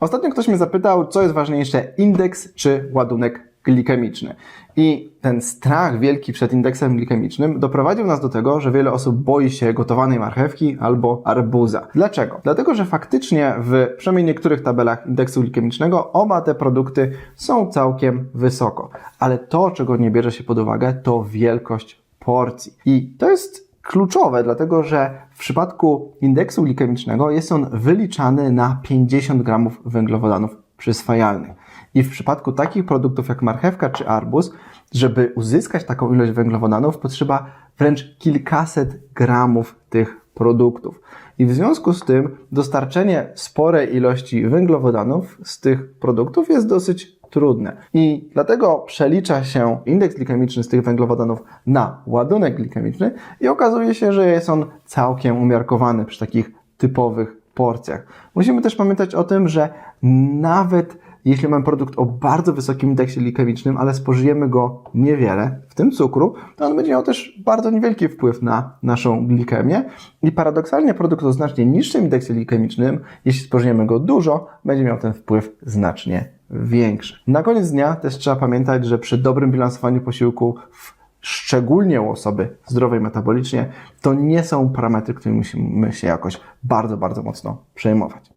Ostatnio ktoś mnie zapytał, co jest ważniejsze, indeks czy ładunek glikemiczny. I ten strach wielki przed indeksem glikemicznym doprowadził nas do tego, że wiele osób boi się gotowanej marchewki albo arbuza. Dlaczego? Dlatego, że faktycznie w przynajmniej niektórych tabelach indeksu glikemicznego oba te produkty są całkiem wysoko. Ale to, czego nie bierze się pod uwagę, to wielkość porcji. I to jest kluczowe, dlatego że w przypadku indeksu glikemicznego jest on wyliczany na 50 gramów węglowodanów przyswajalnych. I w przypadku takich produktów jak marchewka czy arbuz, żeby uzyskać taką ilość węglowodanów, potrzeba wręcz kilkaset gramów tych produktów. I w związku z tym dostarczenie sporej ilości węglowodanów z tych produktów jest dosyć trudne. I dlatego przelicza się indeks glikemiczny z tych węglowodanów na ładunek glikemiczny i okazuje się, że jest on całkiem umiarkowany przy takich typowych porcjach. Musimy też pamiętać o tym, że nawet jeśli mamy produkt o bardzo wysokim indeksie glikemicznym, ale spożyjemy go niewiele, w tym cukru, to on będzie miał też bardzo niewielki wpływ na naszą glikemię. I paradoksalnie produkt o znacznie niższym indeksie glikemicznym, jeśli spożyjemy go dużo, będzie miał ten wpływ znacznie większy. Na koniec dnia też trzeba pamiętać, że przy dobrym bilansowaniu posiłku szczególnie u osoby zdrowej metabolicznie, to nie są parametry, którymi musimy się jakoś bardzo, bardzo mocno przejmować.